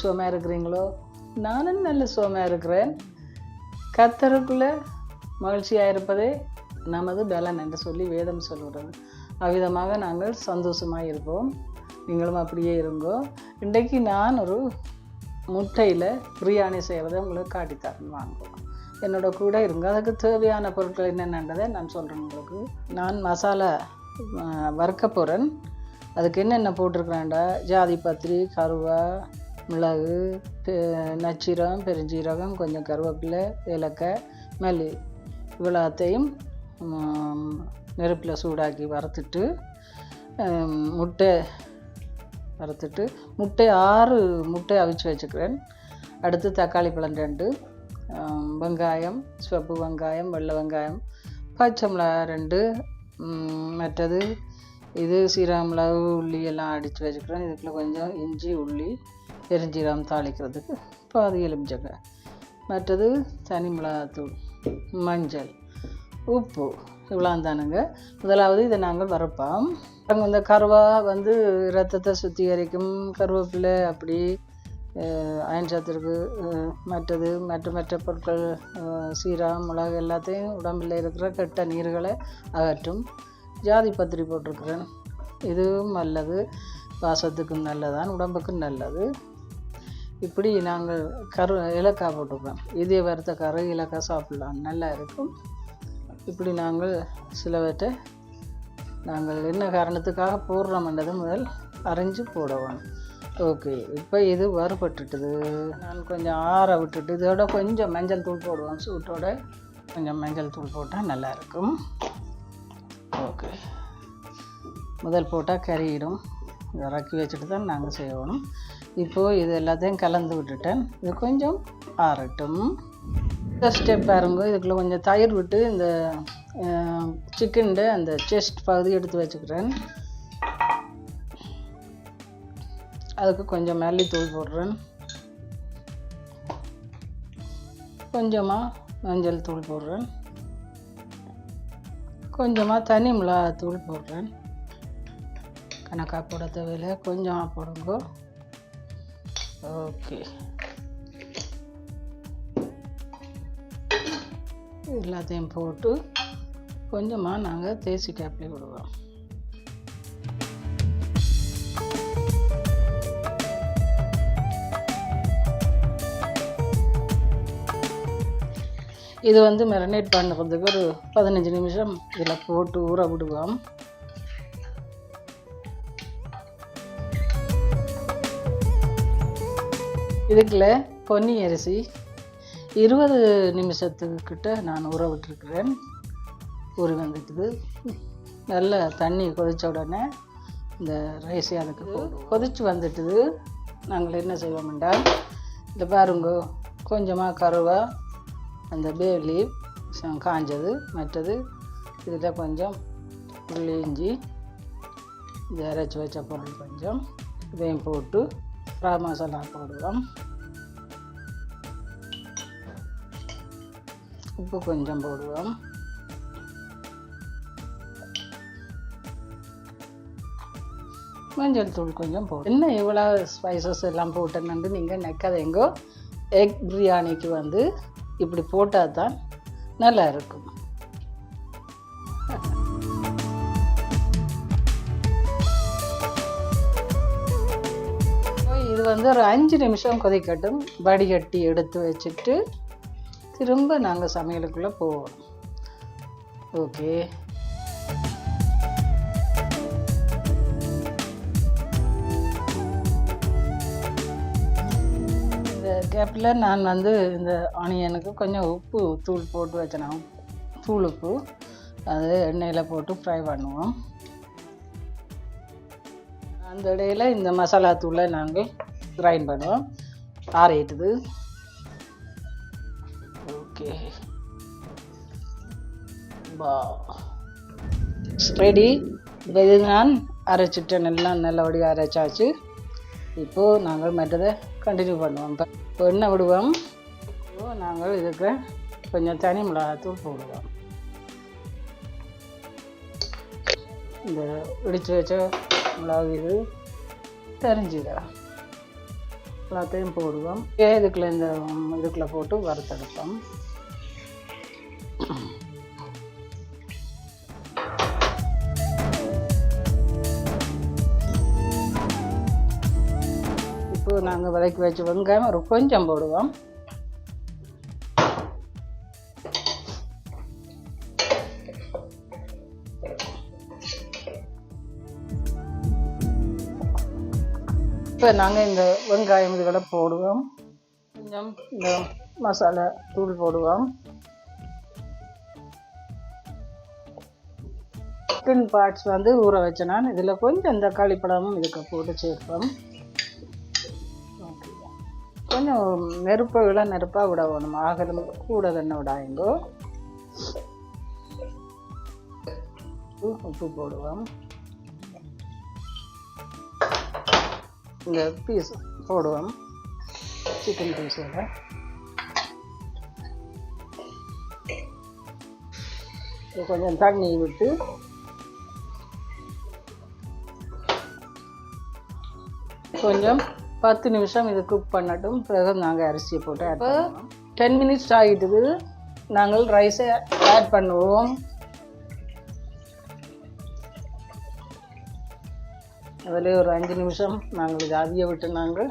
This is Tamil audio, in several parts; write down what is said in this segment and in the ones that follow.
சுகமாக இருக்கிறீங்களோ? நானும் நல்ல சுகமாக இருக்கிறேன். கத்தருக்குள்ளே மகிழ்ச்சியாக இருப்பதே நமது பலன் என்று சொல்லி வேதம் சொல்கிறது அவ்விதமாக நாங்கள் சந்தோஷமாக இருப்போம். நீங்களும் அப்படியே இருங்கோ. இன்றைக்கு நான் ஒரு முட்டையில் பிரியாணி செய்கிறத உங்களுக்கு காட்டித்தரேன். வாங்குவோம் என்னோட கூட இருங்க. அதுக்கு தேவையான பொருட்கள் என்னென்னன்றதை நான் சொல்கிறேன் உங்களுக்கு. நான் மசாலா வறுக்க போகிறேன் அதுக்கு என்னென்ன போட்டிருக்கிறேன்டா? ஜாதி பத்திரி கருவா மிளகு பெ- நச்சீரகம் பெருஞ்சீரகம் கொஞ்சம் கருவேப்பிலை ஏலக்காய் மல்லி. இவ்வளோத்தையும் நெருப்பில் சூடாக்கி வறுத்துட்டு முட்டை வறுத்துட்டு முட்டை ஆறு முட்டை அவிச்சு வச்சுக்கிறேன். அடுத்து தக்காளி பழம் ரெண்டு வெங்காயம் சிவப்பு வெங்காயம் வெள்ளை வெங்காயம் பச்சை மிளகா ரெண்டு மற்றது இது சீரக மிளகு உள்ளி எல்லாம் அடித்து வச்சுக்கிறேன். இதுக்குள்ளே கொஞ்சம் இஞ்சி உள்ளி பெருஞ்சீரகம் தாளிக்கிறதுக்கு பாதி எலுமிச்சக்காய். மற்றது தனி மிளகாத்தூள் மஞ்சள் உப்பு. இவ்வளோ தானுங்க. முதலாவது இதை நாங்கள் வறுப்போம். அங்கே இந்த கருவா வந்து ரத்தத்தை சுத்திகரிக்கும் கருவேப்பிலை அப்படி அயன் சத்திற்கு மற்றது மற்ற மற்ற பொருட்கள் சீரா சீரகம் மிளகு எல்லாத்தையும் உடம்பில் இருக்கிற கெட்ட நீர்களை அகற்றும். ஜாதி பத்திரி போட்டிருக்கிறேன். இதுவும் நல்லது. வாசத்துக்கும் நல்லதான் உடம்புக்கும் நல்லது. இப்படி நாங்கள் கரு இலக்காய் போட்டுப்போம். இதே வறுத்த கரு இலக்காய் சாப்பிடலாம். நல்லா இருக்கும். இப்படி நாங்கள் சிலவற்றை நாங்கள் என்ன காரணத்துக்காக போடுறோம்ன்றது முதல் அரைஞ்சு போடுவோம். ஓகே இப்போ இது வறுபட்டுட்டுது. நான் கொஞ்சம் ஆற விட்டுட்டு இதோட கொஞ்சம் மஞ்சள் தூள் போடுவோம். சூட்டோட கொஞ்சம் மஞ்சள் தூள் போட்டால் நல்லாயிருக்கும் ஓகே முதல் போட்டால் கறியிடும் இறக்கி வச்சுட்டு தான் நாங்கள் செய்யணும். இப்போது இது எல்லாத்தையும் கலந்து விட்டுட்டேன். இது கொஞ்சம் ஆறட்டும். ஃபஸ்ட் ஸ்டெப் பாருங்க இதுக்குள்ளே கொஞ்சம் தயிர் விட்டு இந்த சிக்கன்ட அந்த செஸ்ட் பகுதி எடுத்து வச்சுக்கிறேன். அதுக்கு கொஞ்சம் மல்லித்தூள் போடுறேன். கொஞ்சமாக மஞ்சள் தூள் போடுறேன். கொஞ்சமாக தனி மிளகாத்தூள் போடுறேன். கணக்காக போட தேவையில்லை கொஞ்சமாக போடுங்க. ஓகே. எல்லாத்தையும் போட்டு கொஞ்சமாக நாங்கள் தேசி கேப்லி விடுவோம். இது வந்து மெரினேட் பண்ணுறதுக்கு ஒரு பதினஞ்சு நிமிஷம் இதில் போட்டு ஊற விடுவோம். இதுக்குள்ள பொன்னி அரிசி இருபது நிமிஷத்துக்கிட்ட நான் ஊற விட்டுருக்குறேன் ஊறி வந்துட்டுது நல்ல தண்ணி கொதித்த உடனே இந்த ரைஸை அதுக்கு கொதித்து கொதிச்சு வந்துட்டுது. நாங்கள் என்ன செய்வோம்டா இந்த பாருங்க கொஞ்சமாக கருவா அந்த பே லீவ் காஞ்சது மற்றது இதில் கொஞ்சம் உள்ளி இஞ்சி இந்த அரைச்சி வச்ச பொருள் கொஞ்சம் இதையும் போட்டு ரா மசாலா போடுவோம். உப்பு கொஞ்சம் போடுவோம் மஞ்சள் தூள் கொஞ்சம் போடும் என்ன இவ்வளோ ஸ்பைசஸ் எல்லாம் போட்டேன்னு நீங்கள் நிற்காதீங்கோ எக் பிரியாணிக்கு வந்து இப்படி போட்டால் தான் நல்லா இருக்கும். இது வந்து ஒரு அஞ்சு நிமிஷம் கொதிக்கட்டும். வடிகட்டி எடுத்து வச்சுட்டு திரும்ப நாங்கள் சமையலுக்குள்ளே போவோம். ஓகே இந்த கேப்பில் நான் வந்து இந்த ஆனியனுக்கு கொஞ்சம் உப்பு தூள் போட்டு வச்சினோம் தூள் உப்பு அது எண்ணெயில் போட்டு ஃப்ரை பண்ணுவோம். அந்த இடையில இந்த மசாலா தூளை நாங்கள் கிரைண்ட் பண்ணுவோம். ஆறிட்டுது ஓகே பா ரெடி இப்போ இது நான் அரைச்சிட்டேன். எல்லாம் நல்லபடியாக அரைச்சாச்சு. இப்போது நாங்கள் மற்றதை கண்டினியூ பண்ணுவோம். இப்போ இப்போ விடுவோம். இப்போ நாங்கள் இதுக்கு கொஞ்சம் தனி மிளகாத்தூள் போடுவோம். இந்த இடித்து வச்ச மிளகு இது தெரிஞ்சுக்கலாம் எல்லாத்தையும் போடுவோம். ஏ இதுக்குள்ள இந்த இதுக்குள்ள போட்டு வறுத்தெடுப்போம். நாங்கள் விலைக்கு வச்சு வெங்காயம் ஒரு கொஞ்சம் போடுவோம். இப்போ நாங்கள் இந்த வெங்காயம் இதுகளை போடுவோம். கொஞ்சம் இந்த மசாலா தூள் போடுவோம். சிக்கன் பார்ட்ஸ் வந்து ஊற வச்சேன் நான் இதில் கொஞ்சம் தக்காளி பழமும் இதுக்கு போட்டு சேர்ப்போம். கொஞ்சம் நெருப்பை விட நெருப்பாக விட வேணும். ஆகலும் கூட தண்ணி விடாயங்கோ உப்பு போடுவோம். இந்த பீஸ் போடுவோம். சிக்கன் பீஸோட கொஞ்சம் தண்ணி விட்டு. கொஞ்சம் பத்து நிமிஷம் இது குக் பண்ணட்டும். பிறகு நாங்கள் அரிசியை போட்டு ஆட் பண்ணுவோம். டென் மினிட்ஸ் ஆகிட்டுது நாங்கள் ரைஸை ஆட் பண்ணுவோம். அதில் ஒரு அஞ்சு நிமிஷம் நாங்கள் இது அவிய விட்டு நாங்கள்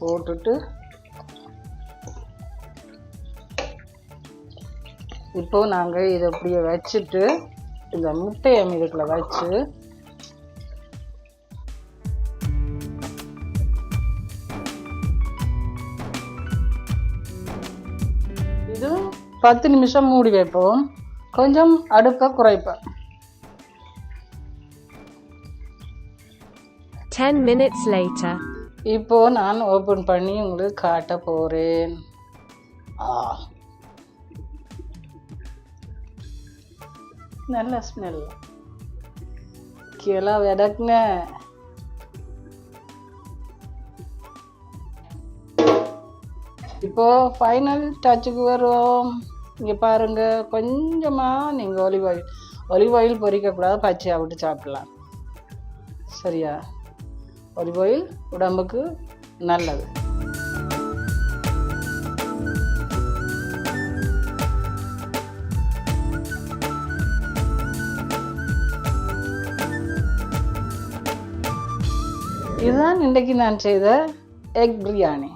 போட்டுட்டு இப்போ நாங்கள் இதை அப்படியே வச்சுட்டு இந்த முட்டையை இதுக்குள்ளே வச்சு பத்து நிமிஷம் மூடி வைப்போம். கொஞ்சம் அடுப்பை குறைப்பேன். 10 minutes later. இப்போ நான் ஓப்பன் பண்ணி உங்களுக்கு காட்ட போறேன். ஆ. நல்ல ஸ்மெல் கீழே விடக்குங்க. இப்போ ஃபைனல் டச்சுக்கு வருவோம். இங்கே பாருங்க கொஞ்சமாக நீங்கள் ஒலிவ் ஆயில் ஒலிவ் ஆயில் பொரிக்கக்கூடாது பச்சையாக விட்டு சாப்பிடலாம். சரியா? ஒலிவ் ஆயில் உடம்புக்கு நல்லது. இதுதான் இன்றைக்கு நான் செய்த எக் பிரியாணி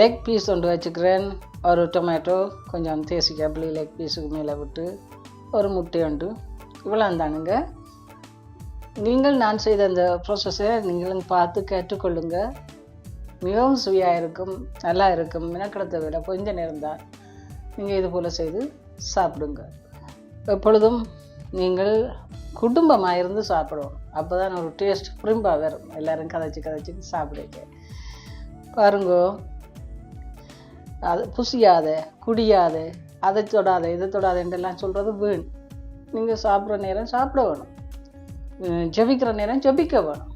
லெக் பீஸ் ஒன்று வச்சுக்கிறேன். ஒரு டொமேட்டோ கொஞ்சம் தேசிக்காப்பிளி லெக் பீஸுக்கு மேலே விட்டு ஒரு முட்டை உண்டு. இவ்வளோ தானுங்க நீங்கள் நான் செய்த அந்த ப்ராசஸை நீங்களும் பார்த்து கேட்டுக்கொள்ளுங்க. மிகவும் சுவையாக இருக்கும் நல்லா இருக்கும். மினக்கடத்தை விட கொஞ்ச நேரம் தான் நீங்கள் இது போல் செய்து சாப்பிடுங்க. எப்பொழுதும் நீங்கள் குடும்பமாக இருந்து சாப்பிடுவோம் அப்போ தான் ஒரு டேஸ்ட் புரிம்பாக வரும். எல்லோரும் கதைச்சி கதைச்சி சாப்பிடுங்க பாருங்கோ அது புசியாத குடியாத அதை தொடாத இதை தொடாதன்றெல்லாம் சொல்கிறது வீண். நீங்கள் சாப்பிட்ற நேரம் சாப்பிட வேணும். ஜபிக்கிற ஜெபிக்கிற நேரம் ஜெபிக்க வேணும்.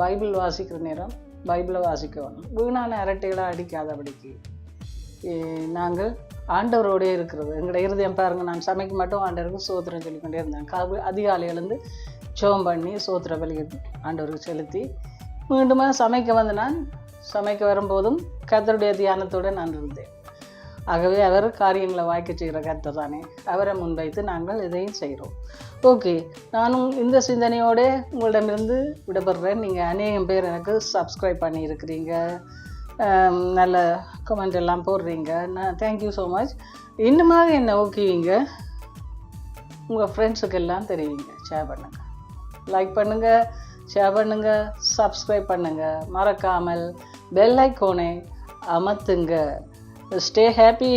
பைபிள் வாசிக்கிற நேரம் பைபிளை வாசிக்க வேணும். வீணான அரட்டைகளாக அடிக்காதபடிக்கு நாங்கள் ஆண்டவரோடே இருக்கிறது. எங்களோட இருதயம் பாருங்க நான் சமைக்க மட்டும் ஆண்டவருக்கு சோத்திரம் சொல்லிக்கொண்டே இருந்தேன். காவு அதிகாலை எழுந்து ஜெபம் பண்ணி சோத்திர பலியிட்டு ஆண்டவருக்கு செலுத்தி மீண்டுமா சமைக்க வந்து நான் சமைக்க வரும்போதும் கத்தருடைய தியானத்தோடு நான் இருந்தேன். ஆகவே அவர் காரியங்களை வாய்க்க செய்கிற கத்தர் தானே. அவரை முன்வைத்து நாங்கள் இதையும் செய்கிறோம். ஓகே நானும் இந்த சிந்தனையோடு உங்களிடமிருந்து விடப்படுறேன் நீங்கள் அநேகம் பேர் எனக்கு சப்ஸ்கிரைப் பண்ணியிருக்கிறீங்க. நல்ல கமெண்ட் எல்லாம் போடுறீங்க. நான் தேங்க்யூ ஸோ மச் இன்னுமாக என்ன ஓகேவீங்க உங்கள் ஃப்ரெண்ட்ஸுக்கு எல்லாம் ஷேர் பண்ணுங்கள் லைக் பண்ணுங்கள் ஷேர் பண்ணுங்கள் சப்ஸ்கிரைப் பண்ணுங்கள் மறக்காமல் பெல் ஐக்கோனை அமர்த்துங்க. Stay happy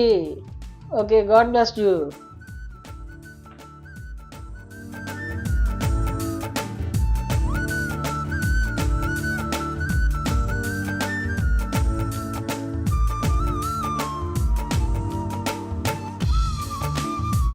okay god bless you